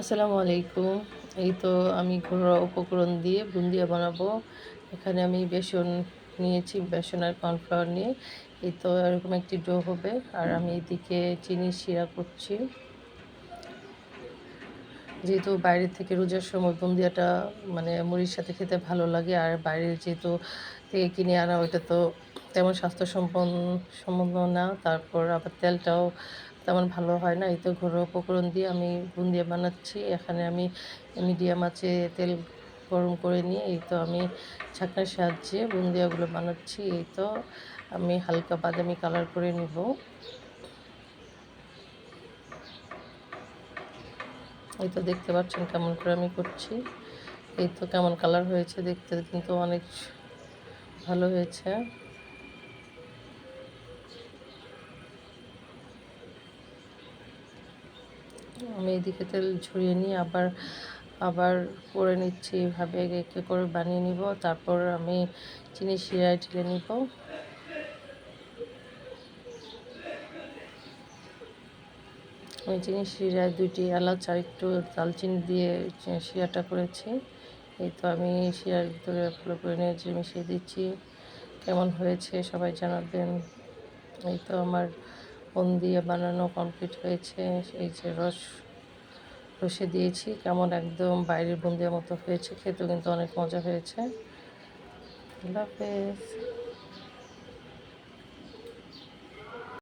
আসসালামু আলাইকুম। এই তো আমি ঘরোয়া উপকরণ দিয়ে বুন্দিয়া বানাবো। এখানে আমি বেসন নিয়েছি, বেসন আর কর্নফ্লাওয়ার নিয়ে। এই তো এরকম একটি ডো হবে। আর আমি এদিকে চিনি শিরা করছি। যেহেতু বাইরে থেকে রোজার সময় বুন্দিয়াটা মানে মুড়ির সাথে খেতে ভালো লাগে, আর বাইরের যেহেতু থেকে কিনে আনা, ওইটা তো তেমন স্বাস্থ্যসম্পন্ন সম্পন্ন না। তারপর আবার তেলটাও তেমন ভালো হয় না। এই তো ঘরোয়া উপকরণ দিয়ে আমি বুন্দিয়া বানাচ্ছি। এখানে আমি মিডিয়াম আছে তেল গরম করে নিয়ে, এই তো আমি ছাকনার সাহায্যে বুন্দিয়াগুলো বানাচ্ছি। এই তো আমি হালকা বাদামি কালার করে নিব। এই তো দেখতে পাচ্ছেন কেমন করে আমি করছি। এই তো কেমন কালার হয়েছে দেখতে কিন্তু অনেক ভালো হয়েছে। আমি এদিকে তেল ঝরিয়ে নিয়ে আবার আবার করে নিচ্ছি। এভাবে একে করে বানিয়ে নিব। তারপর আমি চিনি শিরায় ঢেলে নিব। আমি চিনি শিরায় দুইটি এলাচ আর একটু দালচিনি দিয়ে শিরাটা করেছি। এই তো আমি শিরার ভিতরে ভালো করে নিয়ে মিশিয়ে দিচ্ছি। কেমন হয়েছে সবাই জানাবেন। এই তো আমার ফোন দিয়ে বানানো কমপ্লিট হয়েছে। এই যে রস, রসে দিয়েছি। কেমন একদম বাইরের বুন্দিয়ার মতো হয়েছে। খেতেও কিন্তু অনেক মজা হয়েছে। আল্লাহ হাফেজ।